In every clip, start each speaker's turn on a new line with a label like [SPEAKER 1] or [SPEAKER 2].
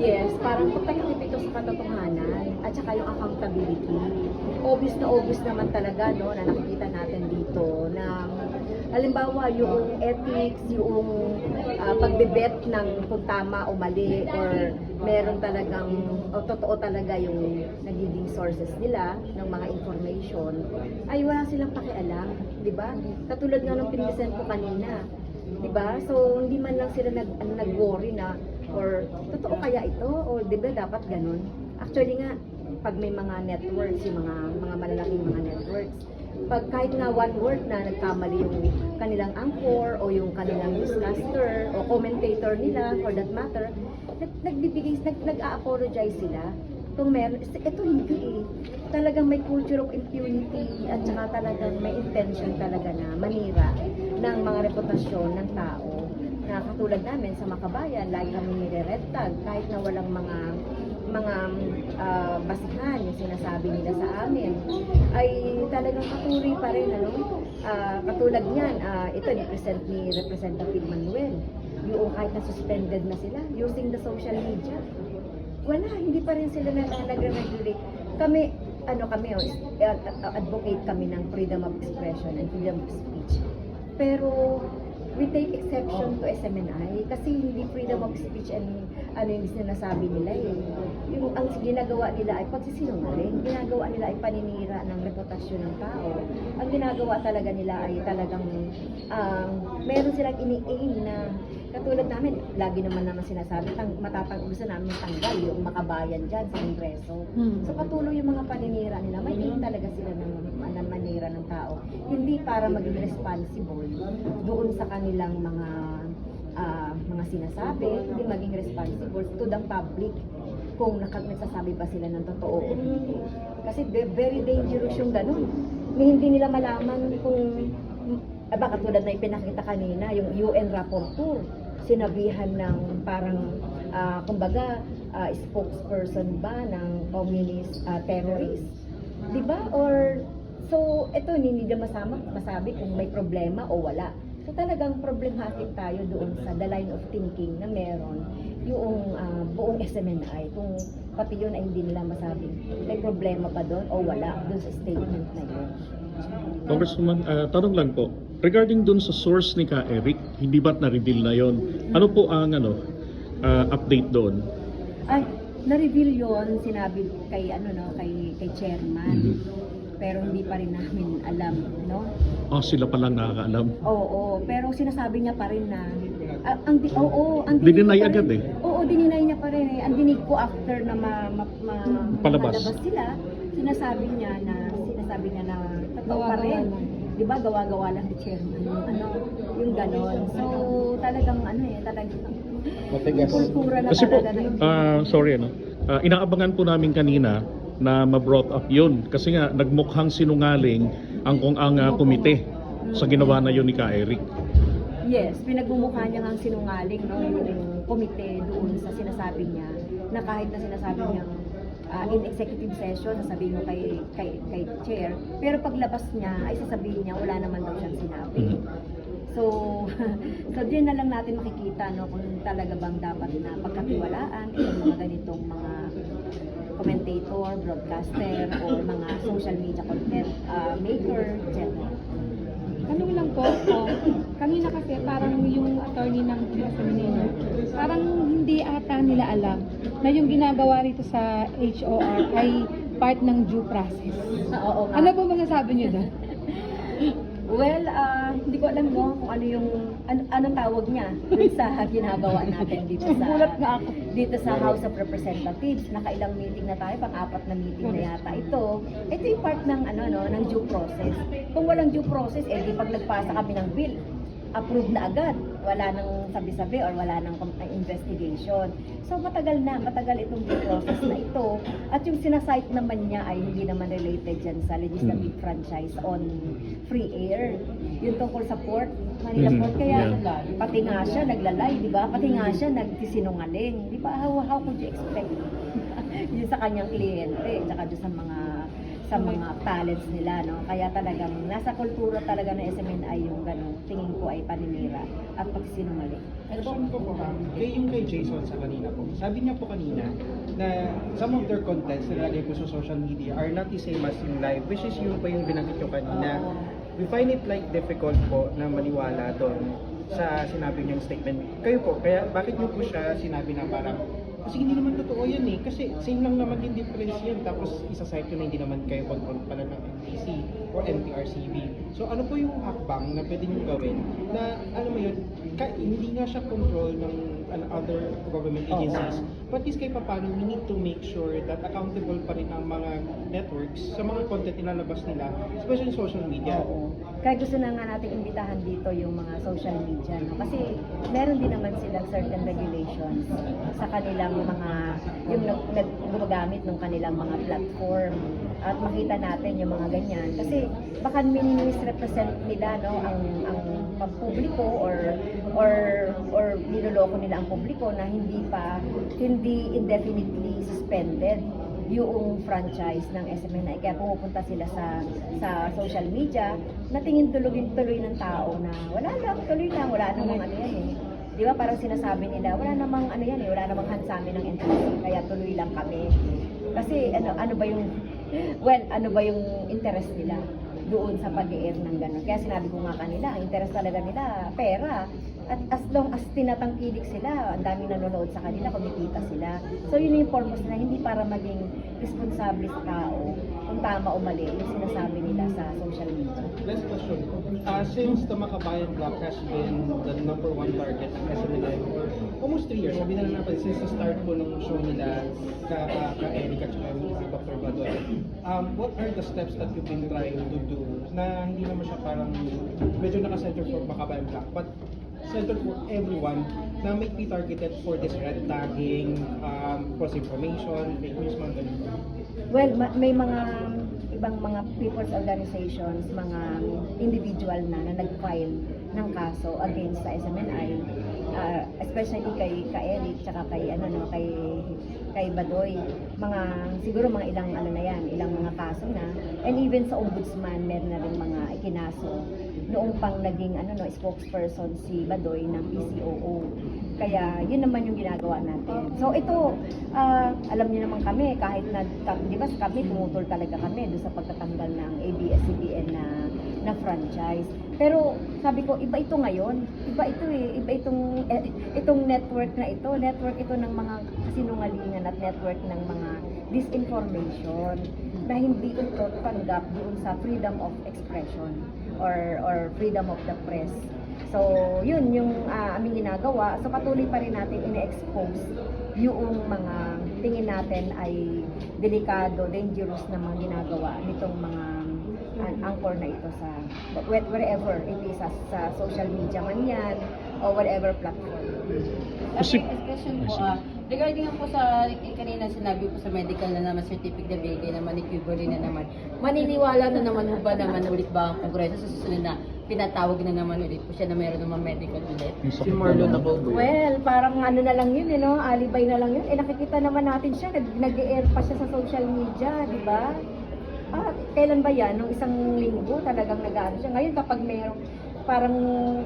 [SPEAKER 1] Yes, parang protective ito sa katotohanan at saka yung accountability. Obvious na obvious naman talaga no, na nakikita natin dito na halimbawa yung ethics, yung uh, pagbebet ng kung tama o mali or meron talagang o totoo talaga yung nagiging sources nila ng mga information ay wala silang pakialam, di ba? Katulad nga ng pinresent ko kanina, di ba? So hindi man lang sila nag nag-worry na or totoo kaya ito o di ba dapat ganun? Actually nga pag may mga networks, yung mga mga malalaking mga networks, pag kahit nga one word na nagkamali yung kanilang anchor o yung kanilang newscaster o commentator nila for that matter, nag, nagbibigay, nag, nag-a-apologize sila kung meron, ito hindi eh. Talagang may culture of impunity at saka talagang may intention talaga na manira ng mga reputasyon ng tao na katulad namin sa Makabayan, lagi kami nire-red kahit na walang mga mga ah, basihan yung sinasabi nila sa amin. Ay talagang patuloy pa rin ano? Ah, katulad niyan ah, ito ni present ni Representative Manuel. Yung kahit na suspended na sila using the social media. Wala hindi pa rin sila na, na nagre-regulate. Kami ano kami oh, ad- advocate kami ng freedom of expression and freedom of speech. Pero we take exception to SMNI kasi hindi freedom of speech and ano yung sinasabi nila eh. Yung ang ginagawa nila ay pagsisinungaling. Ginagawa nila ay paninira ng reputasyon ng tao. Ang ginagawa talaga nila ay talagang um, meron silang ini-aim na katulad namin, lagi naman naman sinasabi, tang, matatang gusto namin tanggal yung makabayan dyan sa Kongreso.
[SPEAKER 2] Hmm.
[SPEAKER 1] So patuloy yung mga paninira nila, may aim talaga sila ng, ng manira ng tao. Hindi para maging responsible doon sa kanilang mga ah, mga sinasabi, hindi maging responsible to the public kung nagsasabi ba sila ng totoo o. Kasi ve- very dangerous yung ganun. Hindi nila malaman kung Aba, katulad na ipinakita kanina, yung UN rapporteur, sinabihan ng parang, ah, kumbaga, ah, spokesperson ba ng communist ah, terrorist. Di ba? Or, so, ito, hindi nila masama, masabi kung may problema o wala. So, talagang problematic tayo doon sa the line of thinking na meron yung ah, buong SMNI. Kung pati yun ay hindi nila masabi, may problema ba doon o wala doon sa statement na yun.
[SPEAKER 3] Congresswoman, ah, tanong lang po. Regarding dun sa source ni Ka Eric, hindi ba't na-reveal na yon? Ano po ang ano ah, update doon?
[SPEAKER 1] Ay, na-reveal yon sinabi kay ano no, kay kay chairman.
[SPEAKER 3] Mhm.
[SPEAKER 1] Pero hindi pa rin namin alam, no?
[SPEAKER 3] Oh, sila pa lang nakakaalam.
[SPEAKER 1] Oo, pero sinasabi niya pa rin na ah, ang di, oo, ang dinig
[SPEAKER 3] Dininay
[SPEAKER 1] pa
[SPEAKER 3] agad eh.
[SPEAKER 1] Oo, dininay niya pa rin eh. Ang dinig ko after na ma, ma, ma-
[SPEAKER 3] Palabas.
[SPEAKER 1] malabas sila, sinasabi niya na sinasabi niya na totoo pa rin. 'Di ba gawa-gawa lang ni chairman yung ano, yung ganon. So, talagang ano eh, talagang
[SPEAKER 4] Matigas.
[SPEAKER 1] kultura na
[SPEAKER 3] Kasi po,
[SPEAKER 1] talaga na
[SPEAKER 3] ah, sorry ano, ah, inaabangan po namin kanina na ma-brought up yun. Kasi nga, nagmukhang sinungaling ang kung ang ah, komite sa ginawa na yun ni Ka Eric.
[SPEAKER 1] Yes, pinagmumukha niya ang sinungaling no, yung komite doon sa sinasabi niya na kahit na sinasabi niya ah, in executive session, sasabihin mo kay, kay, kay chair, pero paglabas niya ay sasabihin niya wala naman daw siyang sinabi.
[SPEAKER 3] Mhm.
[SPEAKER 1] So, so din na lang natin makikita no, kung talaga bang dapat na pagkatiwalaan itong mga ganitong mga commentator, broadcaster, or mga social media content ah, maker, etc.
[SPEAKER 2] Tanong lang po, oh, kanina kasi parang yung attorney ng Pinasaminino, parang hindi ata nila alam na yung ginagawa rito sa HOR ay part ng due process.
[SPEAKER 1] Oo nga.
[SPEAKER 2] Ano po masasabi niyo doon?
[SPEAKER 1] Well, ah, hindi ko alam no kung ano yung an- anong tawag niya dun sa ginagawa natin dito sa
[SPEAKER 2] Gulat nga ako.
[SPEAKER 1] dito sa House of Representatives. Nakailang meeting na tayo, pang-apat na meeting na yata ito. Ito yung part ng ano no, ng due process. Kung walang due process, eh di pag nagpasa kami ng bill, approved na agad. Wala nang sabi-sabi or wala nang kom- investigation. So matagal na, matagal itong process na ito. At yung sinasite naman niya ay hindi naman related dyan sa legislative
[SPEAKER 3] Hmm.
[SPEAKER 1] franchise on free air. Yung tungkol sa port, Manila
[SPEAKER 3] Mhm,
[SPEAKER 1] Port. Kaya
[SPEAKER 3] yeah.
[SPEAKER 1] pati nga siya naglalay, di ba? Pati nga siya nagsisinungaling. Di ba? How, how could you expect yun sa kanyang kliyente, tsaka doon sa mga sa mga talents nila, no? Kaya talagang nasa kultura talaga ng SMNI yung ganun. Tingin ko ay paninira at pagsinungaling.
[SPEAKER 4] Question ko po ma'am, kay yung kay Jason sa kanina po, sabi niya po kanina na some of their contents na nilagay po sa social media are not the same as in live, which is yung po yung binanggit nyo kanina. We find it like difficult po na maniwala doon sa sinabi niyong statement. Kayo po, kaya bakit niyo po siya sinabi na parang kasi hindi naman totoo yan eh. Kasi same lang naman din difference yan. Tapos isa-cite ko na hindi naman kayo control pala ng NBC or NPRCB. So ano po yung hakbang na pwede nyo gawin na ano mo yun, ka, hindi nga siya control ng ano, other government agencies. But at least kahit paano, we need to make sure that accountable pa rin ang mga networks sa mga content nilalabas nila, especially social media.
[SPEAKER 1] Oo. Kaya gusto na nga natin imbitahan dito yung mga social media, no? Kasi meron din naman silang certain regulations sa kanilang mga, yung nag, gumagamit ng kanilang mga platform. At makita natin yung mga ganyan. Kasi baka misrepresent nila, no, ang, ang pampubliko or or or niloloko nila ang publiko na hindi pa hindi indefinitely suspended yung franchise ng SMNI. Kaya pumupunta sila sa sa social media na tingin tuloy, tuloy ng tao na wala lang, tuloy lang, wala namang ano yan eh. Di ba parang sinasabi nila, wala namang ano yan eh, wala namang hansamin ng NTC, kaya tuloy lang kami. Kasi ano ano ba yung well, ano ba yung interest nila doon sa pag-air ng gano'n. Kaya sinabi ko nga kanila, ang interest talaga nila, pera. At as long as tinatangkilik sila, ang daming nanonood sa kanila, kumikita sila. So yun yung purpose na hindi para maging responsable sa tao kung tama o mali yung sinasabi nila sa social media.
[SPEAKER 4] Last question. Uh, since the Makabayan Block has been the number one target ng for almost three years, sabi na natin, since the start po ng show nila ka, ka, ka Dr. Badoy, um, what are the steps that you've been trying to do na hindi naman siya parang medyo naka-center for Makabayan Block, but center for everyone na may be targeted for this red tagging, um, false information, fake news, mga ganun.
[SPEAKER 1] Well, ma- may mga ibang mga people's organizations, mga individual na na nag-file ng kaso against sa SMNI, uh, especially kay ka Eric tsaka kay ano no kay kay Badoy. Mga siguro mga ilang ano na yan, ilang mga kaso na. And even sa ombudsman meron na rin mga ikinaso noong pang naging ano no spokesperson si Badoy ng PCOO. Kaya yun naman yung ginagawa natin. So ito, ah, alam niyo naman kami kahit na di ba kami tumutol talaga kami doon sa pagtatanggal ng ABS-CBN na na franchise. Pero sabi ko iba ito ngayon. Iba ito eh. Iba itong eh, itong network na ito. Network ito ng mga kasinungalingan at network ng mga disinformation na hindi ito tanggap doon sa freedom of expression or or freedom of the press. So, yun yung ah, aming ginagawa. So, patuloy pa rin natin ine-expose yung mga tingin natin ay delikado, dangerous na mga ginagawa nitong mga an anchor na ito sa whe- wherever it is sa, sa social media man yan o whatever platform.
[SPEAKER 3] Kasi-
[SPEAKER 5] Okay, question po, ah, regarding po sa kanina sinabi po sa medical na naman certificate na bigay naman ni Kimberly na naman, maniniwala na naman ho ba naman ulit ba ang kongreso sa susunod na pinatawag na naman ulit po siya na mayroon naman medical ulit?
[SPEAKER 4] Si Marlon
[SPEAKER 3] naman.
[SPEAKER 4] Nabalbo.
[SPEAKER 1] Well, parang ano na lang yun, eh, no? alibay na lang yun. Eh, nakikita naman natin siya, nag- nag-air pa siya sa social media, di ba? Ah, kailan ba yan? Nung isang linggo, talagang nag-ano siya. Ngayon, kapag mayroong parang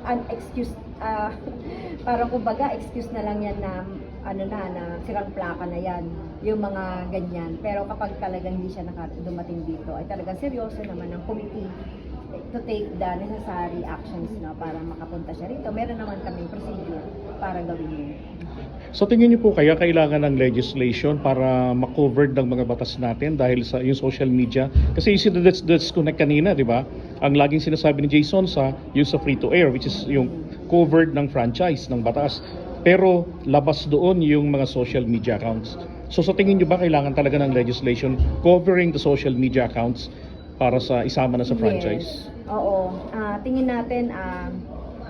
[SPEAKER 1] unexcused, ah, parang kumbaga, excuse na lang yan na ano na, na sirang plaka na yan, yung mga ganyan. Pero kapag talagang hindi siya dumating dito, ay talagang seryoso naman ang committee to take the necessary actions na para makapunta siya rito. Meron naman kaming procedure para gawin yun.
[SPEAKER 3] Sa tingin niyo po kaya kailangan ng legislation para ma-covered ng mga batas natin dahil sa yung social media? Kasi yung sinadets disconnect kanina, di ba? Ang laging sinasabi ni Jason sa yung sa free to air which is yung covered ng franchise ng batas. Pero labas doon yung mga social media accounts. So sa tingin niyo ba kailangan talaga ng legislation covering the social media accounts para sa isama na sa franchise?
[SPEAKER 1] Yes. Oo. Ah, tingin natin, ah,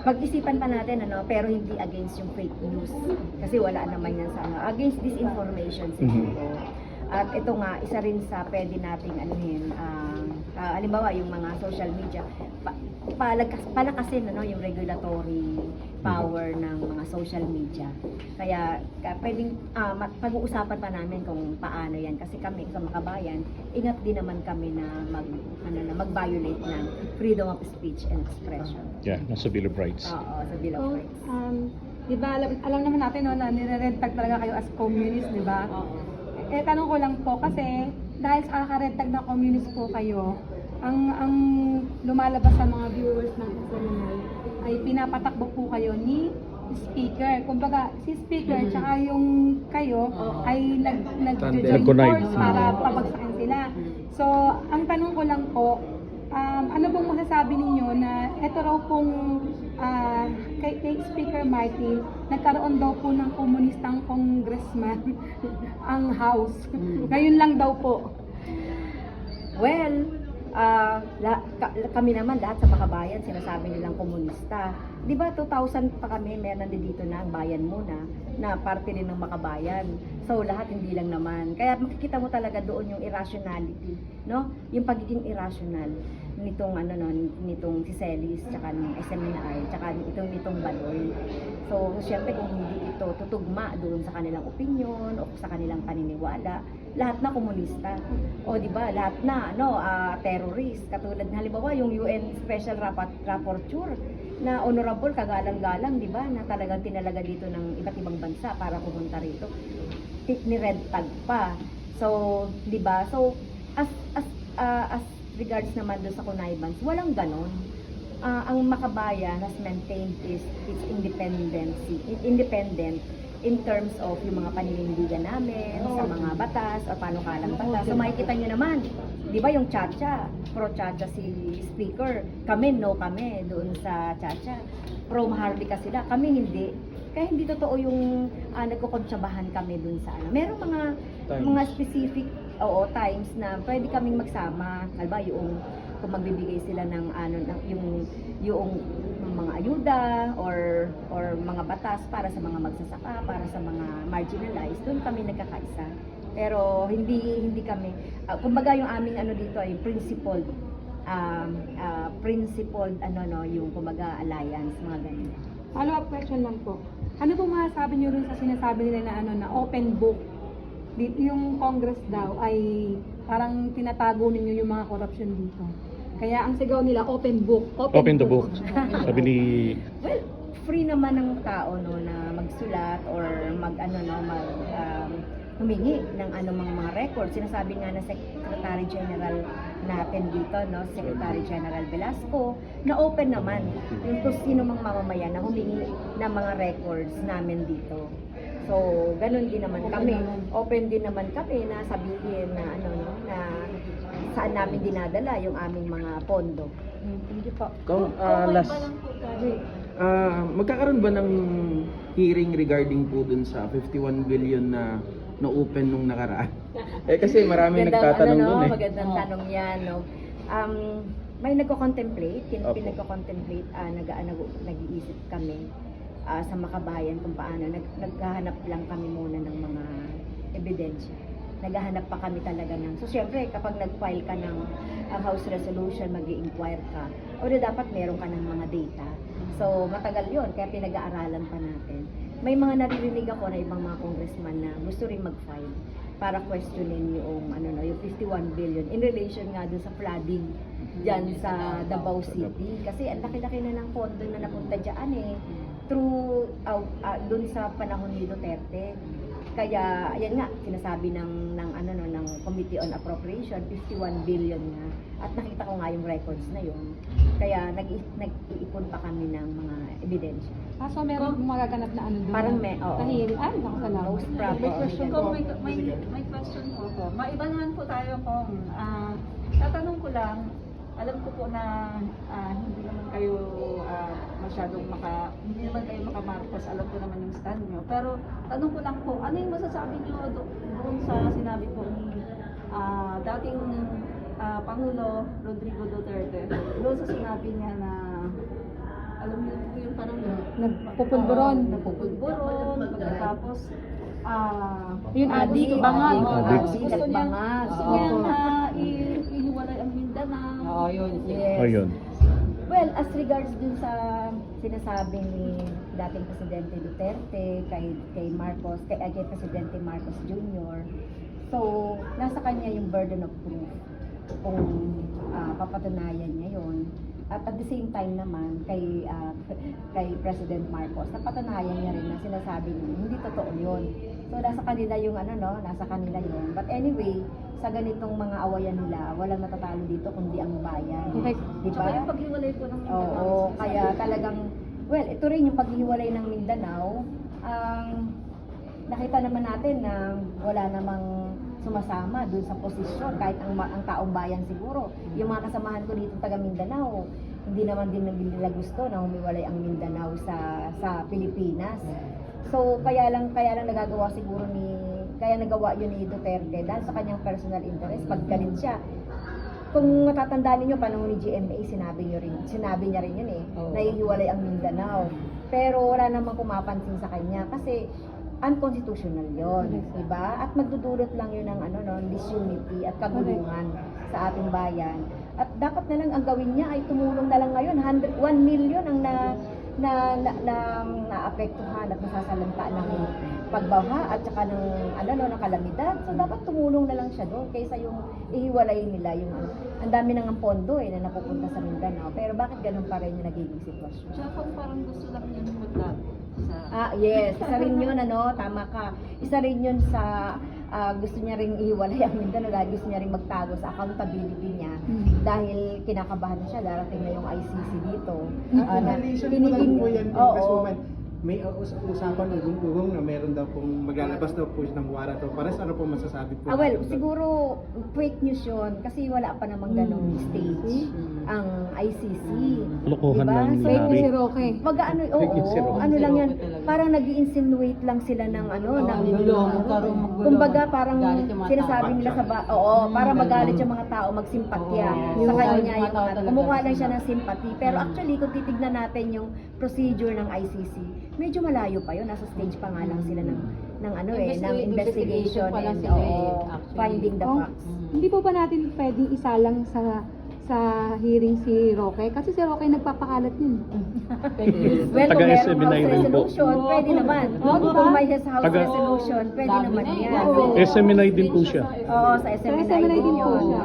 [SPEAKER 1] pag-isipan pa natin, ano, pero hindi against yung fake news. Kasi wala naman yan sa ano. Against disinformation siguro. At ito nga, isa rin sa pwede nating anuhin, ah, Ah, halimbawa, yung mga social media, pa, palagkas, palakasin ano, yung regulatory power ng mga social media. Kaya ka, pwedeng ma- pag-uusapan pa namin kung paano yan. Kasi kami sa Makabayan, ingat din naman kami na mag, ano, na mag-violate ng freedom of speech and expression.
[SPEAKER 3] Yeah, nasa Bill of Rights.
[SPEAKER 1] Oo, sa Bill of
[SPEAKER 2] So,
[SPEAKER 1] Rights.
[SPEAKER 2] um, di ba, alam, alam naman natin no, na nire-red tag talaga kayo as communist, di ba?
[SPEAKER 1] Oo.
[SPEAKER 2] Eh, tanong ko lang po kasi dahil sa kaka-red tag na communist po kayo, ang ang lumalabas sa mga viewers ng SMNI ay pinapatakbo po kayo ni speaker. Kumbaga, si speaker tsaka yung kayo ay nag nag
[SPEAKER 3] Nag-connive.
[SPEAKER 2] para pabagsakin sila. So, ang tanong ko lang po, um, ano pong masasabi ninyo na ito raw pong ah, kay, kay Speaker Martin, nagkaroon daw po ng komunistang congressman ang House. Ngayon lang daw po.
[SPEAKER 1] Well, ah, la- ka- kami naman lahat sa Makabayan, sinasabi nilang komunista. Di ba 2000 pa kami, meron nandito na ang bayan muna, na parte rin ng Makabayan. So lahat hindi lang naman. Kaya makikita mo talaga doon yung irrationality, no? Yung pagiging irrational nitong ano no, nitong si Celis, tsaka ng SMNI, tsaka itong nitong Baloy. So, syempre kung hindi ito tutugma doon sa kanilang opinion o sa kanilang paniniwala, lahat na komunista. O di ba, lahat na ano, ah, terrorist. Katulad halimbawa yung UN Special Rapport Rapporteur na honorable kagalang-galang, di ba, na talagang tinalaga dito ng iba't ibang bansa para pumunta rito. Ti- Ni Red Tag pa. So, di ba? So, as as ah, as regards naman doon sa connivance, walang ganon. Ah, ang makabayan has maintained its, its independency, independent in terms of yung mga paninindigan namin sa mga batas o panukalang batas. So makikita nyo naman, di ba yung Chacha, pro Chacha si speaker, kami no kami doon sa Chacha. Pro Maharlika sila, kami hindi. Kaya hindi totoo yung uh, nagkukonsyabahan kami doon sa ano. Merong mga
[SPEAKER 4] Times.
[SPEAKER 1] mga specific oo times na pwede kaming magsama. Alba yung kung magbibigay sila ng ano ng yung yung mga ayuda or or mga batas para sa mga magsasaka, para sa mga marginalized, doon kami nagkakaisa. Pero hindi hindi kami ah, kumbaga yung aming ano dito ay principled um, ah, principled ano no yung kumbaga alliance mga ganyan.
[SPEAKER 2] Follow-up question lang po. Ano po masasabi niyo rin sa sinasabi nila na ano na open book? Yung Congress daw ay parang tinatago ninyo yung mga corruption dito. Kaya ang sigaw nila open book.
[SPEAKER 3] Open the book. Sabi ni
[SPEAKER 1] Well, free naman ng tao no na magsulat or mag ano no mag um, humingi ng anumang mga record. Sinasabi nga ng Secretary General natin dito, no, Secretary General Velasco, na open naman yung kung sino mang mamamayan na humingi ng mga records namin dito. So, ganun din naman kami. Open din naman kami na sabihin na ano no, na saan namin dinadala yung aming mga pondo.
[SPEAKER 2] Thank you po.
[SPEAKER 6] Kung ah, last, ah, magkakaroon ba ng hearing regarding po dun sa 51 billion na na-open nung nakaraan? eh kasi
[SPEAKER 1] Magandang,
[SPEAKER 6] nagtatanong
[SPEAKER 1] ano,
[SPEAKER 6] dun
[SPEAKER 1] no?
[SPEAKER 6] eh.
[SPEAKER 1] Magandang
[SPEAKER 5] Oo.
[SPEAKER 1] tanong yan, no? Um, may nagko-contemplate, kin-
[SPEAKER 6] Opo.
[SPEAKER 1] pinagko-contemplate, ah, nag, ah, nag- nag-iisip kami ah, sa makabayan kung paano. Nag, naghahanap lang kami muna ng mga ebidensya. Naghahanap pa kami talaga ng... So, syempre, kapag nag-file ka ng ah, House Resolution, mag inquire ka, o dapat meron ka ng mga data. So, matagal yon kaya pinag-aaralan pa natin. May mga naririnig ako na ibang mga congressman na gusto rin mag-file para questionin yung ano no, yung 51 billion in relation nga dun sa flooding diyan sa Davao City kasi ang laki-laki na ng pondo na napunta diyan eh through uh, uh, dun sa panahon ni Duterte kaya ayan nga sinasabi ng ng ano no ng Committee on Appropriation 51 billion nga at nakita ko nga yung records na yun kaya nag nag-iipon pa kami ng mga ebidensya
[SPEAKER 2] Ah, so meron pong magaganap na ano doon?
[SPEAKER 1] Parang may- oo.
[SPEAKER 2] Na hearing. Ay, naku, salamat.
[SPEAKER 1] Most probably.
[SPEAKER 2] May question.
[SPEAKER 7] Kung may, may, may question po ako. Maiba naman po tayo kung ah, tatanong ko lang, alam ko po na ah, hindi naman kayo ah, masyadong maka, hindi naman kayo makamarcos, alam ko naman yung stand nyo. Pero tanong ko lang po, ano yung masasabi nyo do, doon sa sinabi po ni ah, dating ah, Pangulo Rodrigo Duterte, doon sa sinabi niya na alam niyo po yung parang
[SPEAKER 2] Nagpupulburon.
[SPEAKER 7] Oo, nagpupulburon, pagkatapos ah
[SPEAKER 2] Yun,
[SPEAKER 7] ah,
[SPEAKER 2] adik,
[SPEAKER 3] Adik.
[SPEAKER 7] gusto niya,
[SPEAKER 1] Bangag.
[SPEAKER 7] gusto niya na i-
[SPEAKER 5] Oo, yun.
[SPEAKER 1] Yes.
[SPEAKER 3] O yun.
[SPEAKER 1] Well, as regards dun sa sinasabi ni dating Presidente Duterte kay kay Marcos, kay, ah, kay Presidente Marcos Jr. So, nasa kanya yung burden of proof kung ah, papatunayan niya yon. At at the same time naman kay ah, kay President Marcos, napatunayan niya rin na sinasabi niya hindi totoo yun. So nasa kanila yung ano no, nasa kanila yun. But anyway, sa ganitong mga awayan nila, walang natatalo dito kundi ang bayan.
[SPEAKER 2] Okay.
[SPEAKER 1] Di
[SPEAKER 7] Tsaka yung paghiwalay po ng
[SPEAKER 1] Oo, kaya talagang, well, ito rin yung paghiwalay ng Mindanao. Ang nakita naman natin na wala namang sumasama dun sa posisyon kahit ang, ang taong bayan siguro. Yung mga kasamahan ko dito taga Mindanao, hindi naman din nila gusto na humiwalay ang Mindanao sa sa Pilipinas. So kaya lang kaya lang nagagawa siguro ni kaya nagawa yun ni Duterte dahil sa kanyang personal interest paggalit siya kung matatandaan niyo panahon ni GMA, sinabi niyo rin, sinabi niya rin yun eh,
[SPEAKER 5] Oo.
[SPEAKER 1] na hihiwalay ang Mindanao. Pero wala namang kumapansin sa kanya kasi unconstitutional yon, di ba? At magdudulot lang yun ng ano no, disunity at kaguluhan sa ating bayan. At dapat na lang ang gawin niya ay tumulong na lang ngayon, 100, 1 million ang na na na, na naapektuhan at nasasalanta ng pagbaha at saka ng ano no ng kalamidad. So dapat tumulong na lang siya doon kaysa yung ihiwalay nila yung. Ang dami nang ang pondo eh na napupunta sa Mindanao. Pero bakit ganun pa rin yung nagiging sitwasyon?
[SPEAKER 7] Tsaka parang gusto lang niya sa
[SPEAKER 1] Ah, yes. Isa rin yun, ano, tama ka. Isa rin yun sa ah, gusto niya ring ihiwalay ang Mindanao dahil gusto niya ring magtago sa accountability niya dahil kinakabahan na siya, darating na yung ICC dito.
[SPEAKER 4] At
[SPEAKER 1] na
[SPEAKER 4] in relation po
[SPEAKER 1] Oo.
[SPEAKER 4] May uh, us- usapan ugong-ugong na meron daw pong maglalabas daw po ng warrant. Para sa ano po masasabi po?
[SPEAKER 1] Ah, well,
[SPEAKER 4] natin doon?
[SPEAKER 1] siguro fake news yun kasi wala pa namang ganong stage ang ICC.
[SPEAKER 3] Lokohan
[SPEAKER 1] Diba?
[SPEAKER 3] lang
[SPEAKER 1] So,
[SPEAKER 2] Fake news si
[SPEAKER 3] nangyari.
[SPEAKER 2] Roque.
[SPEAKER 1] Baga ano, oo,
[SPEAKER 3] Fake news si Roque.
[SPEAKER 1] ano lang yan, parang nag insinuate lang sila ng ano,
[SPEAKER 5] Oo,
[SPEAKER 1] ng
[SPEAKER 5] gulo, magkaroon maggulo.
[SPEAKER 1] Kumbaga parang
[SPEAKER 5] Galit yung mga
[SPEAKER 1] sinasabi
[SPEAKER 4] tao.
[SPEAKER 1] nila sa ba, oo, para magalit yung mga tao, magsimpatya
[SPEAKER 5] Oo.
[SPEAKER 1] sa
[SPEAKER 5] Yung
[SPEAKER 1] kanya yung
[SPEAKER 5] mga tao
[SPEAKER 1] mga,
[SPEAKER 5] talaga.
[SPEAKER 1] kumukuha lang siya ng sympathy. Pero actually, kung titignan natin yung procedure ng ICC, medyo malayo pa yun, nasa stage pa nga lang sila ng ng ano eh, ng
[SPEAKER 5] Investi-
[SPEAKER 1] investigation
[SPEAKER 5] investigation pa lang
[SPEAKER 1] and
[SPEAKER 5] sila eh,
[SPEAKER 1] oo,
[SPEAKER 5] actually.
[SPEAKER 1] finding the
[SPEAKER 2] Kung-
[SPEAKER 1] facts.
[SPEAKER 2] Hindi po ba natin pwedeng isalang sa sa hearing si Roque? Kasi si Roque nagpapakalat yun.
[SPEAKER 1] Well,
[SPEAKER 3] Taga
[SPEAKER 1] kung meron
[SPEAKER 3] SMNI
[SPEAKER 1] house
[SPEAKER 3] rin po.
[SPEAKER 1] resolution, pwede naman.
[SPEAKER 2] Oo, diba?
[SPEAKER 1] Kung may house
[SPEAKER 3] Taga-
[SPEAKER 1] resolution, pwede
[SPEAKER 5] Dami
[SPEAKER 1] naman
[SPEAKER 5] na eh.
[SPEAKER 1] yan.
[SPEAKER 2] Oo.
[SPEAKER 3] SMNI din po siya.
[SPEAKER 1] Oo, sa SMNI,
[SPEAKER 2] Sa SMNI din po
[SPEAKER 1] yun.
[SPEAKER 2] siya.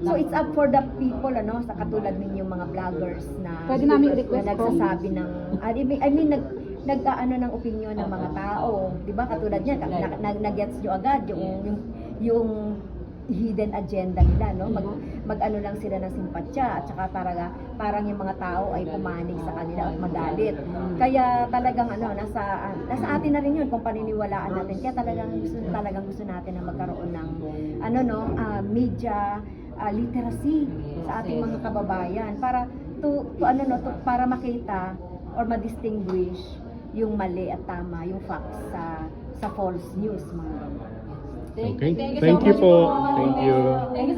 [SPEAKER 1] So it's up for the people ano, sa katulad ninyong mga vloggers na
[SPEAKER 2] Pwede namin i-request
[SPEAKER 1] na
[SPEAKER 2] po.
[SPEAKER 1] nagsasabi ng I mean, I mean nag nag-ano ng opinion ng mga tao, 'di ba? Katulad niyan, na, na, na, gets nyo agad yung yung yung hidden agenda nila, no? Mag, mag-ano lang sila ng simpatya at saka talaga parang yung mga tao ay pumanig sa kanila at magalit. Kaya talagang ano, nasa nasa atin na rin yun kung paniniwalaan natin. Kaya talagang gusto talagang gusto natin na magkaroon ng ano no, ah, media ah, literacy sa ating mga kababayan para to, to ano no, to, para makita or ma-distinguish yung mali at tama, yung facts sa sa false news mga ganun.
[SPEAKER 3] Okay. Thank you po. Thank you.